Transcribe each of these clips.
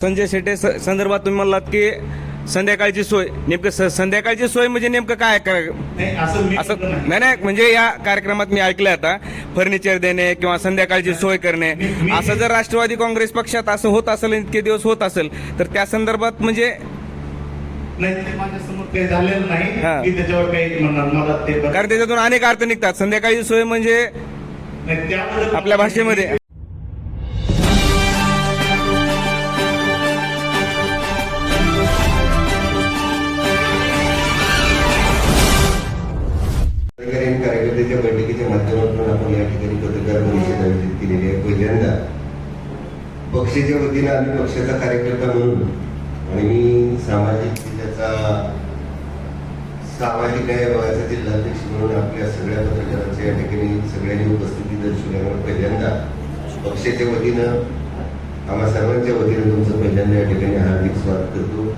संजय शेट्टे स- संदर्भात तुम्ही म्हणलात की संध्याकाळची सोय. नेमकं स- संध्याकाळची सोय म्हणजे नेमकं काय करा असं नाही. नाही म्हणजे या कार्यक्रमात मी ऐकलं आता फर्निचर देणे किंवा संध्याकाळची सोय करणे. असं जर राष्ट्रवादी काँग्रेस पक्षात असं होत असेल इतके दिवस होत असेल तर त्या संदर्भात म्हणजे नाही ते माझ्यासमोर काही झालेलं नाही. हा. मी त्याच्यावर काही म्हणणार मला ते बरं- कारण त्याच्यातून अनेक अर्थ निघतात. संध्याकाळची सोय म्हणजे नाही, आपल्या भाषेमध्ये. कार्यकर्त्याच्या बैठकीच्या माध्यमातून आपण या ठिकाणी पत्रकार परिषद आयोजित केलेली आहे. पहिल्यांदा पक्षाच्या वतीनं आम्ही पक्षाचा कार्यकर्ता म्हणून आणि मी सामाजिक जिल्ह्याचा सामाजिक न्याय विभागाचा जिल्हाध्यक्ष म्हणून आपल्या सगळ्या पत्रकारांच्या या ठिकाणी सगळ्यांनी उपस्थिती दर्शवल्यामुळे पहिल्यांदा पक्षाच्या वतीनं आम्हा सर्वांच्या वतीनं तुमचं पहिल्यांदा या ठिकाणी हार्दिक स्वागत करतो.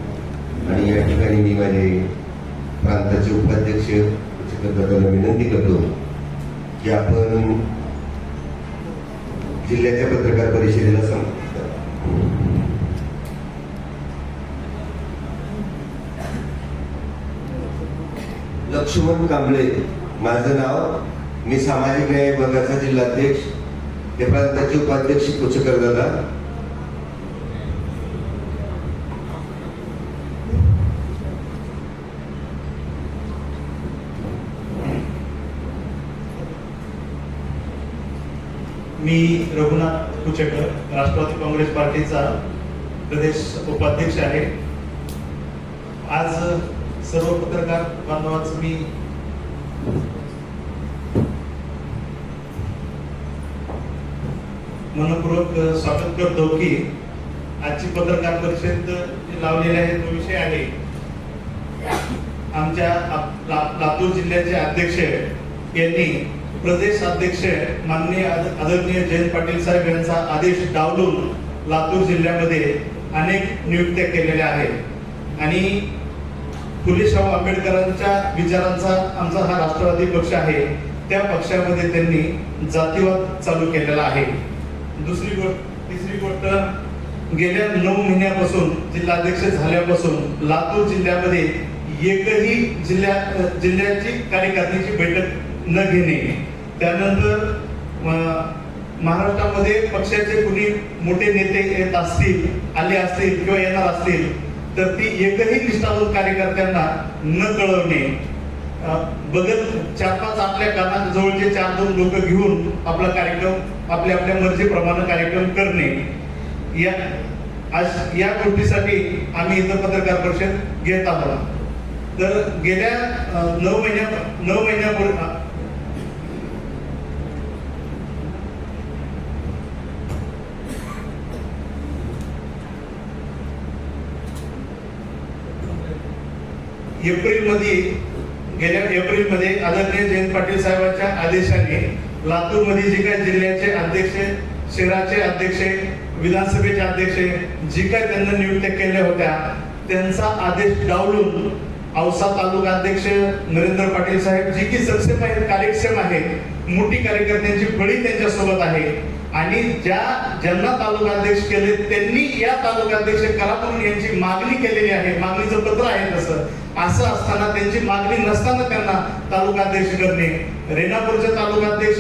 आणि या ठिकाणी मी माझे प्रांताचे उपाध्यक्ष चित्रपटाला विनंती करतो की आपण जिल्ह्याच्या पत्रकार परिषदेला संबोधित लक्ष्मण कांबळे माझं नाव मी सामाजिक न्याय विभागाचा जिल्हाध्यक्ष ते प्रांताचे उपाध्यक्ष कोचकर दादा मी रघुनाथ कुचेकर राष्ट्रवादी काँग्रेस पार्टीचा प्रदेश उपाध्यक्ष आहे. आज सर्व पत्रकार बांधवांचं मी मनपूर्वक स्वागत करतो की आजची पत्रकार परिषद लावलेली आहे तो विषय आहे. आमच्या लातूर जिल्ह्याचे अध्यक्ष यांनी प्रदेश अध्यक्ष माननीय आद- आदरणीय जयंत पाटील साहेब यांचा आदेश डावलून लातूर जिल्ह्यामध्ये अनेक नियुक्त्या केलेल्या आहेत. आणि फुलेशाहू आंबेडकरांच्या विचारांचा आमचा हा राष्ट्रवादी पक्ष आहे. त्या पक्षामध्ये त्यांनी जातीवाद चालू केलेला आहे. दुसरी गोष्ट तिसरी गोष्ट गेल्या नऊ महिन्यापासून जिल्हाध्यक्ष झाल्यापासून लातूर जिल्ह्यामध्ये एकही जिल्ह्या जिल्ह्याची कार्यकारिणीची बैठक न घेणे त्यानंतर महाराष्ट्रामध्ये पक्षाचे कुणी मोठे नेते येत असतील आले असतील किंवा येणार असतील तर ती एकही निष्ठावंत कार्यकर्त्यांना न कळवणे बदल बघत चार पाच आपल्या कानात जवळचे चार दोन लोक घेऊन आपला कार्यक्रम आपल्या आपल्या मर्जीप्रमाणे कार्यक्रम करणे. या आज या गोष्टीसाठी आम्ही इथं पत्रकार परिषद घेत आहोत. तर गेल्या नऊ महिन्या नऊ महिन्यापूर्वी एप्रिलमध्ये गेल्या एप्रिलमध्ये आदरणीय जयंत पाटील साहेबांच्या आदेशाने लातूरमध्ये जे काही जिल्ह्याचे अध्यक्ष शहराचे अध्यक्ष विधानसभेचे अध्यक्ष जी काही त्यांना नियुक्त्या केल्या होत्या त्यांचा आदेश डावलून औसा तालुका अध्यक्ष नरेंद्र पाटील साहेब जी की सक्षम आहेत कार्यक्षम आहेत मोठी कार्यकर्त्यांची बळी त्यांच्यासोबत आहे. आणि ज्या ज्यांना तालुकाध्यक्ष केले त्यांनी या तालुकाध्यक्ष करा म्हणून यांची मागणी केलेली आहे. मागणीचं पत्र आहे तसं. असं असताना त्यांची मागणी नसताना त्यांना तालुकाध्यक्ष करणे. रेणापूरचे तालुकाध्यक्ष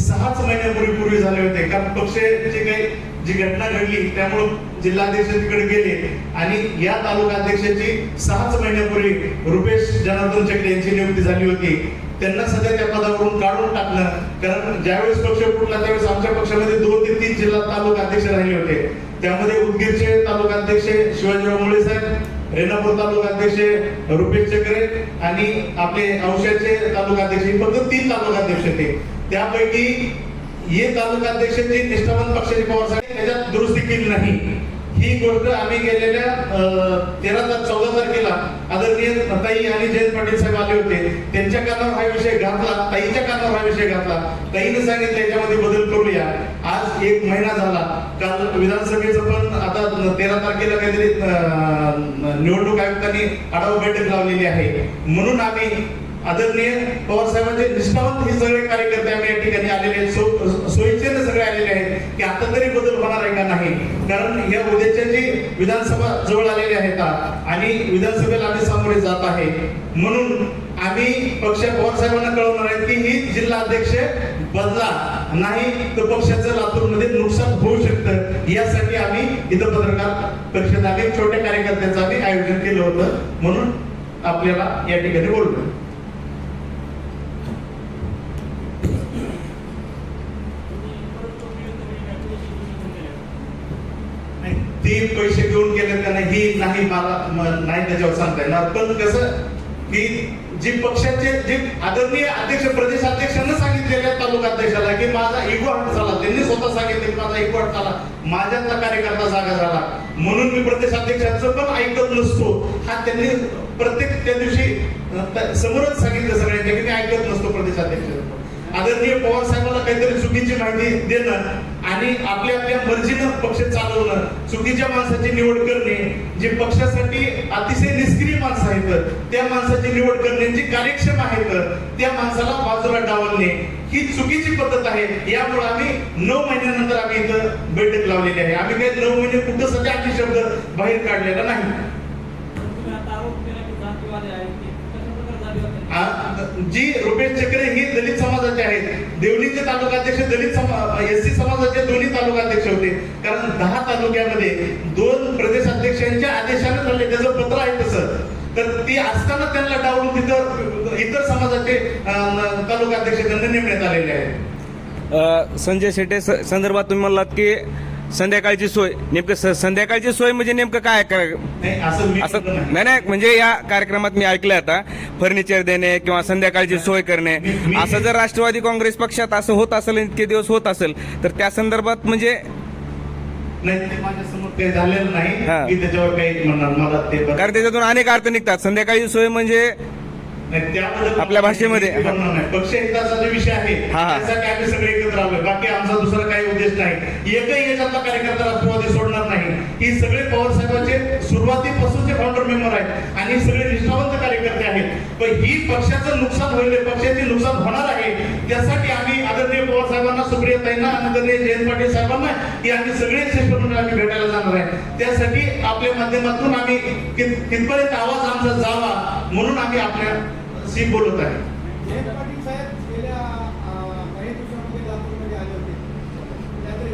सहाच महिन्यापूर्वी पूर्वी झाले होते. कारण पक्ष काही जी घटना घडली त्यामुळे जिल्हाध्यक्ष तिकडे गेले. आणि या तालुकाध्यक्षाची सहाच महिन्यापूर्वी रुपेश जनार्दन चक्रे यांची नियुक्ती झाली होती. त्यांना सध्या त्या पदावरून काढून टाकलं. कारण ज्यावेळेस पक्ष फुटला त्यावेळेस आमच्या पक्षामध्ये दोन ते तीन जिल्हा तालुका अध्यक्ष राहिले होते. त्यामध्ये उदगीरचे तालुका अध्यक्ष शिवाजीराव मुळे साहेब रेणापूर तालुका अध्यक्ष रुपेश चकरे आणि आपले औषधचे तालुकाध्यक्ष हे फक्त तीन तालुका अध्यक्ष होते. त्यापैकी हे तालुका अध्यक्ष जे निष्ठावंत पक्षाचे पवार साहेब त्याच्यात दुरुस्ती केली नाही. ही गोष्ट आम्ही गेलेल्या तेरा तार चौदा तारखेला आदरणीय ताई आणि जयंत पाटील साहेब आले होते. त्यांच्या कानावर हा विषय घातला ताईच्या कानावर हा विषय घातला ताईने सांगितलं याच्यामध्ये बदल करूया. आज एक महिना झाला. काल विधानसभेचं पण आता तेरा तारखेला काहीतरी अं, निवडणूक आयुक्तांनी आढावा बैठक लावलेली आहे. म्हणून आम्ही आदरणीय पवार साहेबांचे निष्ठावंत हे सगळे कार्यकर्ते आम्ही या ठिकाणी आलेले आहेत. सो- सोयीचे सगळे आलेले आहेत की आता तरी बदल होणार आहे का नाही? कारण या उद्याच्या जी विधानसभा जवळ आलेली आहेत आणि विधानसभेला आम्ही सामोरे जात आहे. म्हणून आम्ही पक्ष पवार साहेबांना कळवणार आहे की ही जिल्हा अध्यक्ष बदला. नाही तर पक्षाचं लातूरमध्ये नुकसान होऊ शकतं. यासाठी आम्ही इथं पत्रकार परिषद आम्ही छोट्या कार्यकर्त्यांचं आम्ही आयोजन केलं होतं. म्हणून आपल्याला या ठिकाणी बोलतो नाही, ते पैसे घेऊन गेले का नाही ही नाही मला नाही त्याच्यावर सांगता येणार. पण कसं की जी पक्षाचे जे आदरणीय अध्यक्ष प्रदेश अध्यक्षांना सांगितलेल्या तालुका अध्यक्षाला की माझा इगो हट झाला त्यांनी स्वतः सांगितले माझा इगो हट झाला. माझ्यातला कार्यकर्ता जागा झाला. म्हणून मी प्रदेश अध्यक्षांचं पण ऐकत नसतो. हा त्यांनी प्रत्येक त्या दिवशी समोरच सांगितलं सगळ्यांच्या की मी ऐकत नसतो प्रदेश अध्यक्षांचं आदरणीय पवार साहेबांना काहीतरी चुकीची माहिती देणं आणि आपल्या आपल्या मर्जीनं पक्ष चालवणं चुकीच्या माणसाची निवड करणे जे पक्षासाठी अतिशय निष्क्रिय माणसं आहेत त्या माणसाची निवड करणे जे कार्यक्षम आहेत त्या माणसाला बाजूला डावलणे ही चुकीची पद्धत आहे. यामुळे आम्ही नऊ महिन्यानंतर आम्ही इथं बैठक लावलेली आहे. आम्ही काही नऊ महिने कुठं सध्या आमचे शब्द बाहेर काढलेला नाही तुम्ही आता आरोप केला की जातीवादी आहे ते कशा प्रकारे जातीवादी आहे? आ- जी रुपेश चक्रे ही दलित समाजाचे आहेत. देवणीचे तालुकाध्यक्ष दलित एस सी समाजाचे दोन्ही तालुकाध्यक्ष होते. कारण दहा तालुक्यामध्ये दोन प्रदेश अध्यक्षांच्या आदेशाने झाले त्याचं पत्र आहे तसं. तर ती असताना त्यांना डावलून तिथं इतर समाजाचे तालुकाध्यक्ष त्यांना नेमण्यात आलेले आहेत. संजय शेटे संदर्भात तुम्ही म्हणलात की संध्याकाळची सोय. नेमकं स- संध्याकाळची सोय म्हणजे नेमकं काय नाही असं मी असं म्हणलं नाही. नाही नाही म्हणजे या कार्यक्रमात मी ऐकलं आता. फर्निचर देणे किंवा संध्याकाळची सोय करणे. असं जर राष्ट्रवादी काँग्रेस पक्षात असं होत असेल इतके दिवस होत असेल तर त्या संदर्भात म्हणजे नाही ते माझ्यासमोर काही झालेलं हा. नाही मी त्याच्यावर काही म्हणणार मला ते कारण त्याच्यातून अनेक अर्थ निघतात. संध्याकाळची सोय म्हणजे आपल्या भाषेमध्ये. पक्ष हिताचा जो विषय आहे. त्यासाठी आम्ही सगळे एकत्र आलोय. बाकी आमचा दुसरा काही उद्देश नाही. एकही याच्यातला कार्यकर्ता राष्ट्रवादी सोडणार नाही. ही सगळे पवार साहेबांचे सुरुवातीपासूनचे फाउंडर मेंबर आहेत आणि सगळे निष्ठावंत कार्यकर्ते आहेत. पण ही पक्षाचं नुकसान होईल पक्षाचे नुकसान होणार आहे त्यासाठी आम्ही आदरणीय पवार साहेबांना सुप्रियाताईंना आदरणीय जयंत पाटील साहेबांना ही आम्ही सगळे श्रेष्ठ मंडळ आम्ही भेटायला जाणार आहे. त्यासाठी आपल्या माध्यमातून आम्ही कितपर्यंत आवाज आमचा जावा म्हणून आम्ही आपल्या सी बोलत आहे. आले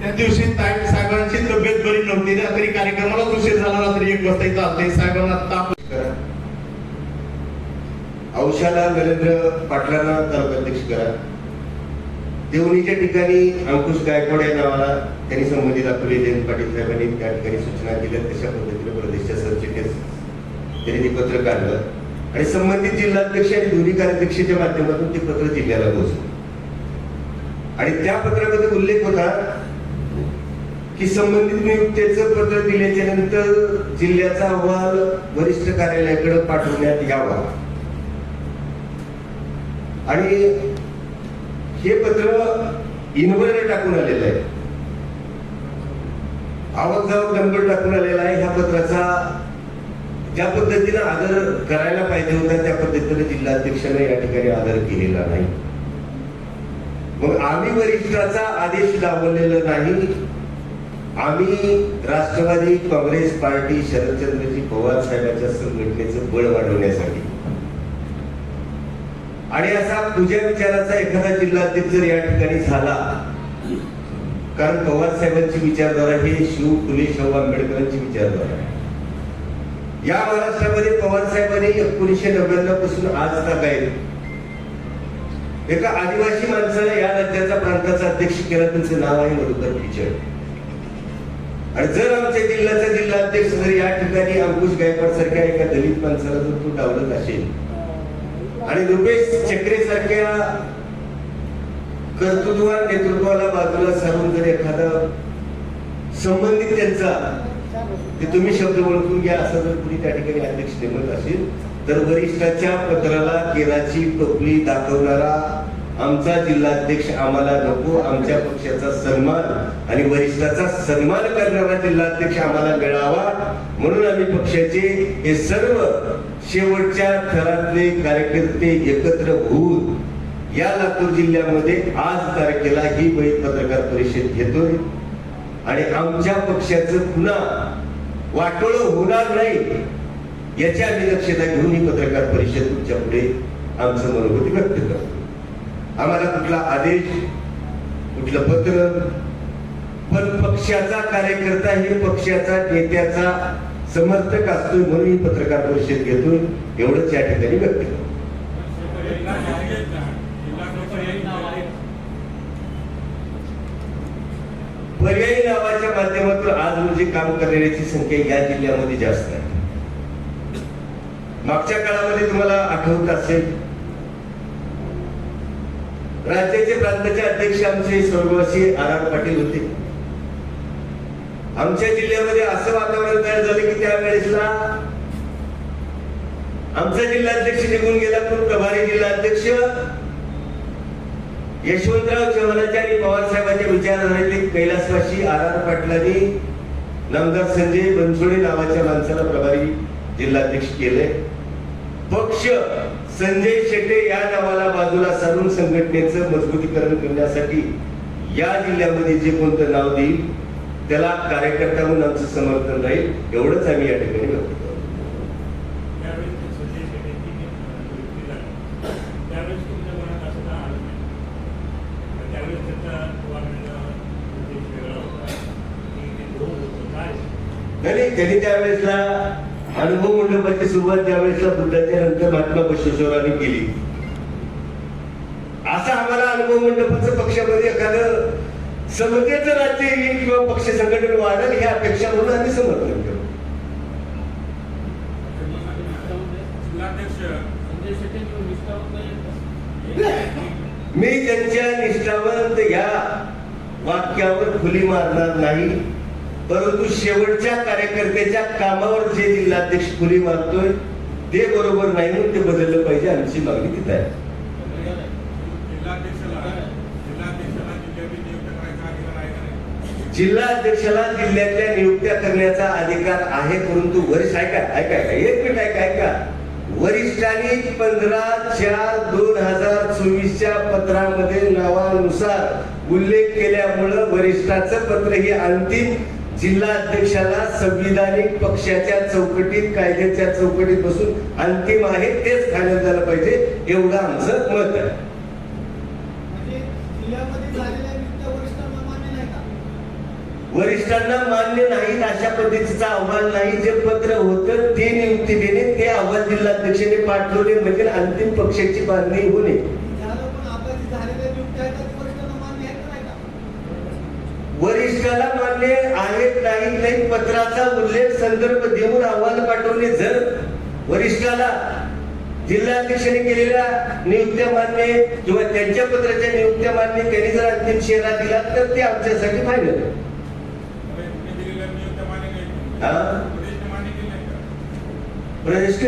त्या दिवशी साहेब साहेबांची तब्येत बरी नव्हती ना तरी कार्यक्रमाला उशीर झाला रात्री एक वाजता इथं आलते. साहेबांना ताप औषाला नरेंद्र पाटलांना तालुकाध्यक्ष करा. देवणीच्या ठिकाणी अंकुश गायकवाड या नावाला त्यांनी संबंधित आपले जयंत पाटील साहेबांनी त्या ठिकाणी सूचना केल्या. तशा पद्धतीने प्रदेशच्या सरचिटणीस त्यांनी ते पत्र काढलं. आणि संबंधित जिल्हाध्यक्ष आणि दोन्ही कार्याध्यक्षाच्या माध्यमातून ते पत्र जिल्ह्याला पोहोचलं. आणि त्या पत्रामध्ये उल्लेख होता की संबंधित नियुक्त्याचं पत्र दिल्याच्या नंतर जिल्ह्याचा अहवाल वरिष्ठ कार्यालयाकडे पाठवण्यात यावा. आणि हे पत्र इनवर टाकून आलेलं आहे. आवक जावक नंबर टाकून आलेला आहे. ह्या पत्राचा ज्या पद्धतीनं आदर करायला पाहिजे होता त्या पद्धतीने जिल्हाध्यक्षाने या ठिकाणी आदर केलेला नाही. मग आम्ही वरिष्ठाचा आदेश लावलेला नाही. आम्ही राष्ट्रवादी काँग्रेस पार्टी शरदचंद्रजी पवार साहेबांच्या संघटनेचं बळ वाढवण्यासाठी. आणि असा तुझ्या विचाराचा एखादा जिल्हाध्यक्ष जर या ठिकाणी झाला कारण पवार साहेबांची विचारधारा हे शिव फुले शाहू आंबेडकरांची विचारधारा आहे. या महाराष्ट्रामध्ये पवार साहेबांनी एकोणीसशे नव्याण्णवपासून आज तक आहेत एका आदिवासी माणसाला या राज्याचा प्रांताचा अध्यक्ष केला त्यांचं नाव आहे मधुकर पिचड. आणि जर आमच्या जिल्ह्याचा जिल्हा अध्यक्ष जर या ठिकाणी अंकुश गायकवाड सारख्या एका दलित माणसाला जर तो डावलत असेल आणि रुपेश चक्रे सारख्या कर्तृत्वान नेतृत्वाला बाजूला सारून जर एखादा संबंधित त्यांचा ते तुम्ही शब्द ओळखून घ्या असं जर कुणी त्या ठिकाणी अध्यक्ष नेमत असेल तर वरिष्ठाच्या पत्राला केराची टोपली दाखवणारा आमचा जिल्हाध्यक्ष आम्हाला नको आमच्या पक्षाचा सन्मान आणि वरिष्ठाचा सन्मान करणारा जिल्हाध्यक्ष आम्हाला मिळावा. म्हणून आम्ही पक्षाचे हे सर्व शेवटच्या थरातले कार्यकर्ते एकत्र होऊन या लातूर जिल्ह्यामध्ये आज तारखेला ही बैठ पत्रकार परिषद घेतोय. आणि आमच्या पक्षाचं पुन्हा वाटोळ होणार नाही. याची आम्ही दक्षता घेऊन ही पत्रकार परिषद तुमच्यापुढे आमचं मनोगत व्यक्त करतो. आम्हाला कुठला आदेश कुठलं पत्र पण पक्षाचा कार्यकर्ता हे पक्षाचा नेत्याचा समर्थक असतोय म्हणून ही पत्रकार परिषद घेतोय एवढंच या ठिकाणी व्यक्त करतो. पर्यायी नावाच्या माध्यमातून आज रोजी काम करणाऱ्याची संख्या या जिल्ह्यामध्ये जास्त आहे. मागच्या काळामध्ये तुम्हाला आठवत असेल राज्याचे प्रांताचे अध्यक्ष आमचे स्वर्गवासी आर आर पाटील होते. आमच्या जिल्ह्यामध्ये असं वातावरण तयार झालं की त्यावेळेसला आमचा जिल्हाध्यक्ष निघून गेला पण प्रभारी जिल्हाध्यक्ष यशवंतराव चव्हाणांच्या आणि पवार विचारधारेतले कैलासवासी आर आर पाटलांनी नामदार संजय बनसोडे नावाच्या माणसाला प्रभारी जिल्हाध्यक्ष केले. पक्ष संजय शेट्टे या नावाला बाजूला सारून संघटनेचं मजबूतीकरण करण्यासाठी या जिल्ह्यामध्ये जे कोणतं नाव देईल त्याला कार्यकर्ता म्हणून आमचं समर्थन राहील एवढंच आम्ही या ठिकाणी करतो त्यावेळेस ते संजय शेट्टींची नियुक्ती झाली. त्यावेळेस तुमच्या मनात असं का आलं नाही? तर त्यावेळेस त्याचा वागण्याचा उद्देश वेगळा होता. की ते ढोंग होतं. काय? नाही त्यांनी त्यावेळेसला अनुभव मंडपाची सुरुवात त्यावेळेसला बुद्धाच्या नंतर महात्मा बसवेश्वरांनी केली. असा आम्हाला अनुभव मंडपाचं पक्षामध्ये एखादं समतेचं राज्य येईल किंवा पक्ष संघटन वाढेल ही अपेक्षा म्हणून आम्ही समर्थन नाही. मी त्यांच्या निष्ठावंत या वाक्यावर खुली मारणार नाही. परंतु शेवटच्या कार्यकर्त्याच्या कामावर जे जिल्हाध्यक्ष खुली मारतोय ते बरोबर नाही म्हणून ते बदललं पाहिजे आमची मागणी तिथं आहे. जिल्हाध्यक्षाला नियुक्त जिल्हा अध्यक्षाला जिल्ह्यातल्या नियुक्त्या करण्याचा अधिकार आहे परंतु वरिष्ठ ऐका ऐका ऐका एक मिनिट ऐका ऐका वरिष्ठांनी पंधरा चार दोन हजार चोवीसच्या पत्रामध्ये नावानुसार उल्लेख केल्यामुळं वरिष्ठाचं पत्र हे अंतिम जिल्हा अध्यक्षाला संविधानिक पक्षाच्या चौकटीत कायद्याच्या चौकटीत बसून अंतिम आहे तेच फायनल झालं पाहिजे एवढं आमचं मत आहे. म्हणजे वरिष्ठांना मान्य नाही का? वरिष्ठांना मान्य नाहीत अशा पद्धतीचा अहवाल नाही जे पत्र होतं ते नियुक्ती देणे ते अहवाल जिल्हाध्यक्षाने पाठवले म्हणजे अंतिम पक्षाची बांधणी होणे झालं पण आता जी झालेल्या नियुक्त्या आहेत त्या वरिष्ठांना मान्य आहेत का नाही का वरिष्ठाला मान्य आहेत नाहीत नाही पत्राचा उल्लेख संदर्भ देऊन अहवाल पाठवणे जर वरिष्ठाला जिल्हाध्यक्षाने केलेल्या नियुक्त्या मान्य किंवा त्यांच्या पत्राच्या नियुक्त्या मान्य त्यांनी जर अंतिम शेरा दिला तर ते आमच्यासाठी फायनल. हा? का? प्रदेश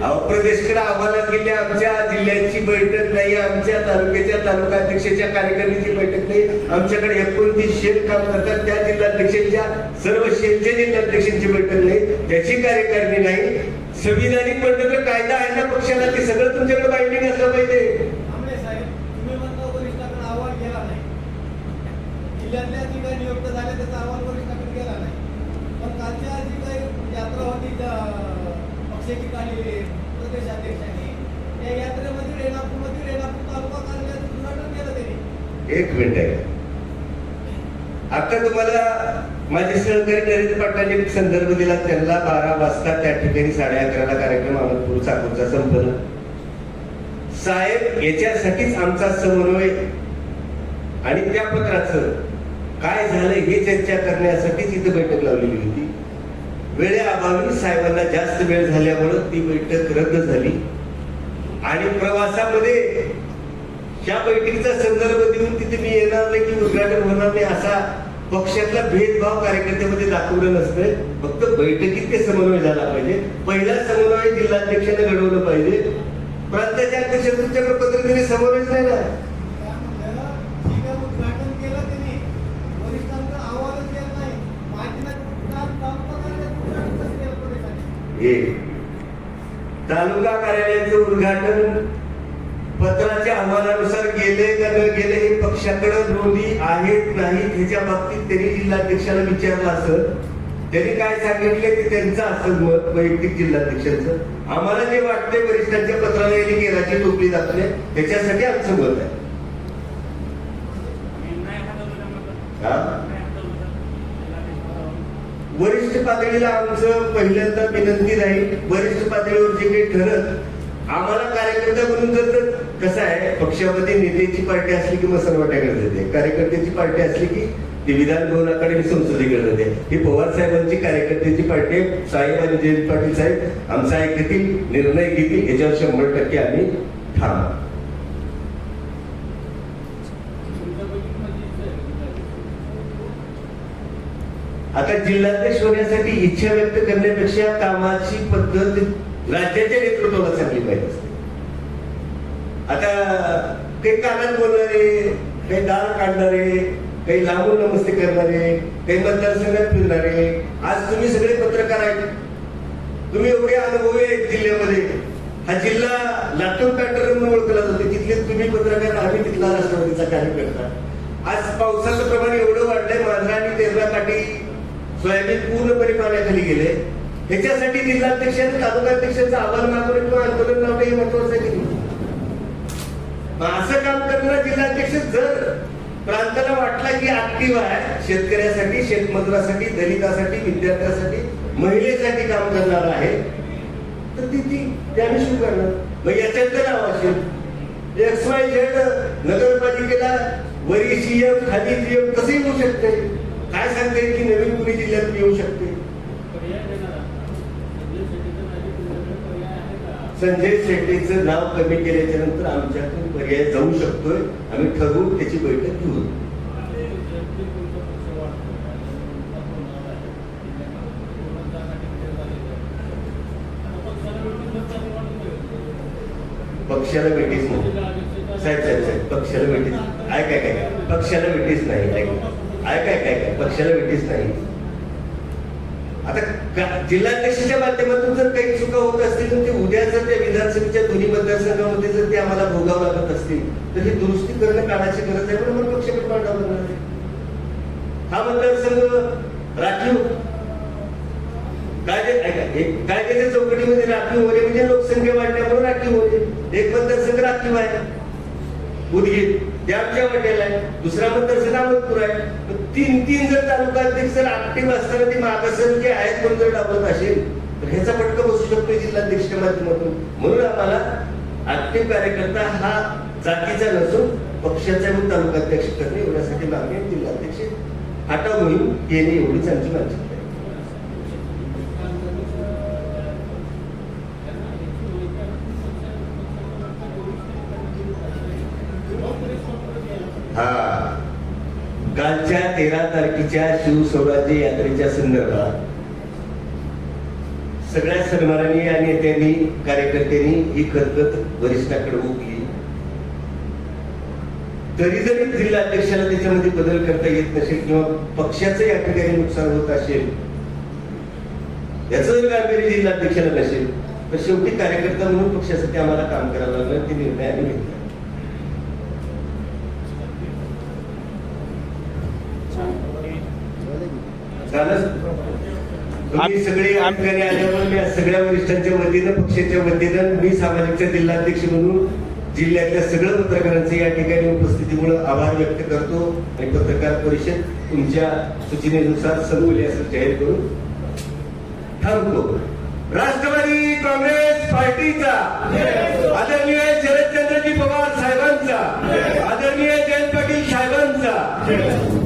अहो प्रदेशकडे आम्हाला गेल्या आमच्या जिल्ह्याची बैठक नाही आमच्या तालुक्याच्या तालुका अध्यक्षाच्या कार्यकारिणीची बैठक नाही. आमच्याकडे एकोणतीस शेल काम करतात त्या जिल्हाध्यक्षांच्या सर्व शेलच्या जिल्हाध्यक्षांची बैठक नाही. त्याची कार्यकारिणी नाही. संविधानिक पद्धत तर कायदा आहे ना पक्षाला ते सगळं तुमच्याकडे बाइंडिंग असलं पाहिजे. साहेब तुम्ही म्हणता अहवाल नाही. जिल्ह्यातल्या जी काही नियुक्त झाले त्याचा अहवाल वरिष्ठाकडे गेला नाही. पण कालच्या जी काही यात्रा होती त्या पक्षाची काढलेली प्रदेशाध्यक्षांनी त्या यात्रेमध्ये रेणापूरमध्ये रेणापूर तालुका कार्यालयाचं उद्घाटन केलं त्यांनी. एक मिनिट आहे. आता तुम्हाला माझे सहकारी नरेंद्र पाटलांनी संदर्भ दिला त्यांना बारा वाजता त्या ठिकाणी साडे अकराला कार्यक्रम अहमदपूर चाकूरचा संपन्न. साहेब याच्यासाठीच आमचा समन्वय आणि त्या पत्राचं काय झालं हे चर्चा करण्यासाठीच इथं बैठक लावलेली होती. वेळेअभावी साहेबांना जास्त वेळ झाल्यामुळं ती बैठक रद्द झाली. आणि प्रवासामध्ये या बैठकीचा संदर्भ देऊन तिथे मी येणार नाही की उद्घाटन होणार नाही असा पक्षातला भेदभाव कार्यकर्त्यामध्ये दाखवलं नसतंय फक्त बैठकीत ते समन्वय झाला पाहिजे. पहिला समन्वय जिल्हाध्यक्षाने घडवलं पाहिजे. प्रांताच्या अध्यक्ष तुमच्याकडे पत्र दिले नाही ना काय म्हणलं, ठीक आहे, उद्घाटन केलं त्यांनी वरिष्ठांचा अहवालच येत नाही माहितीला काम तालुका कार्यालयात उद्घाटन कसं केलं पोलिसांनी एक तालुका कार्यालयाचं उद्घाटन पत्राच्या अहवालानुसार गेले का न गेले हे पक्षाकडे नोंदी आहेत नाही ह्याच्या बाबतीत त्यांनी जिल्हाध्यक्षाला विचारलं असं. त्यांनी काय सांगितले ते त्यांचं असं मत वैयक्तिक जिल्हाध्यक्षांचं. आम्हाला जे वाटते वरिष्ठांच्या पत्राला यांनी केराची टोपली दाखवली त्याच्यासाठी आमचं मत आहे नाही हाताळलं त्यामुळे हा? नाही हाताळलं वरिष्ठ पातळीला आमचं पहिल्यांदा विनंती राहील. वरिष्ठ पातळीवर जे काही ठरत आम्हाला कार्यकर्ता म्हणून जर कसं आहे पक्षामध्ये नेत्याची पार्टी असली की मसनवाट्याकडे जाते. कार्यकर्त्याची पार्टी असली की ती विधान भवनाकडे संसदेकडे जाते. ही पवार साहेबांची कार्यकर्त्याची पार्टी साहेब आणि जयंत पाटील साहेब आमचा ऐकतील निर्णय घेतील. याच्यावर शंभर टक्के आम्ही ठाम आहोत. आता जिल्हाध्यक्ष होण्यासाठी इच्छा व्यक्त करण्यापेक्षा कामाची पद्धत राज्याच्या नेतृत्वाला चांगली पाहिजे असते. आता काही कानात बोलणारे काही दार काढणारे काही लांबून नमस्ते करणारे काही मतदारसंघात फिरणारे आज तुम्ही सगळे पत्रकार आहेत. तुम्ही एवढे अनुभवी आहेत जिल्ह्यामध्ये. हा जिल्हा लातूर पॅटर्न म्हणून ओळखला जातो. तिथले तुम्ही पत्रकार आम्ही तिथला राष्ट्रवादीचा कार्यकर्ता. आज पावसाचं प्रमाण एवढं वाढलंय मांजरा आणि तेरला काठी सोयाबीन पूर्णपणे पाण्याखाली गेले. ह्याच्यासाठी जिल्हाध्यक्षांनी तालुकाध्यक्षांचा अहवाल मागवणे किंवा आंदोलन लावणे हे महत्वाचं आहे की असं काम करणारा जिल्हाध्यक्ष जर प्रांताला वाटला की ऍक्टिव्ह आहे शेतकऱ्यासाठी शेतमजुरासाठी दलितासाठी विद्यार्थ्यासाठी महिलेसाठी काम करणार आहे तर ती ती त्याने स्वीकारणार मग याच्यात तर नाव असेल. एक्स वाय झेड नगरपालिकेला वरी सीएम खाली सीएम कसंही होऊ शकते? काय सांगते की नवीन पुणे जिल्ह्यात येऊ शकते? संजय शेट्टीचं नाव कमी केल्याच्यानंतर आमच्यातून पर्याय जाऊ शकतोय. आम्ही ठरवून त्याची बैठक घेऊ. पक्षाला भेटीच नाही साहेब साहेब साहेब पक्षाला भेटीच ऐक काय काय पक्षाला भेटीच नाही ऐक काय काय काय पक्षाला भेटीच नाही. आता जिल्हाध्यक्षाच्या माध्यमातून जर काही चुका होत असतील तर ते उद्या जर त्या विधानसभेच्या दोन्ही मतदारसंघामध्ये जर ते आम्हाला भोगावं लागत असतील तर ही दुरुस्ती करणं काढायची गरज आहे म्हणून मग पक्षाकडे मांडावं लागणार आहे. हा मतदारसंघ राखीव. कायदे ऐका एक कायद्याच्या चौकटीमध्ये राखीव होणे म्हणजे लोकसंख्या वाढल्यामुळे राखीव होणे. एक मतदारसंघ राखीव आहे. उदगीर. ते आमच्या वाट्याला आहे. दुसरा मतदारसंघ अहमदपूर आहे. तीन तीन जर तालुका अध्यक्ष जर ऍक्टिव्ह असताना ते मागासवर्गीय आहेत कोण जर डावत असेल तर ह्याचा फटका बसू शकतो जिल्हाध्यक्षच्या माध्यमातून. म्हणून आम्हाला ऍक्टिव्ह कार्यकर्ता हा जातीचा नसून पक्षाचा म्हणून तालुका अध्यक्ष करणे एवढ्यासाठी मागणी जिल्हाध्यक्ष हटाव मोहीम येणे एवढीच आमची मानसिकता कालच्या तेरा तारखेच्या शिवस्वराज्य यात्रेच्या संदर्भात सगळ्या सन्मानाने आणि नेत्यांनी कार्यकर्त्यांनी ही खतखत वरिष्ठाकडे ओकली तरी जरी जिल्हाध्यक्षाला त्याच्यामध्ये बदल करता येत नसेल किंवा पक्षाचं या ठिकाणी नुकसान होत असेल याच जर गांभीर्य जिल्हाध्यक्षाला नसेल तर शेवटी कार्यकर्ता म्हणून पक्षासाठी आम्हाला काम करावं लागलं ते निर्णय आम्ही घेतला. झालं तुम्ही सगळे या ठिकाणी आल्यावर मी सगळ्या वरिष्ठांच्या वतीनं पक्षाच्या वतीनं मी सामाजिकच्या जिल्हाध्यक्ष म्हणून जिल्ह्यातल्या सगळ्या पत्रकारांचे या ठिकाणी उपस्थितीमुळे आभार व्यक्त करतो आणि पत्रकार परिषद तुमच्या सूचनेनुसार संपवली असं जाहीर करून थांबतो. राष्ट्रवादी काँग्रेस पार्टीचा आदरणीय शरदचंद्रजी पवार साहेबांचा आदरणीय जयंत पाटील साहेबांचा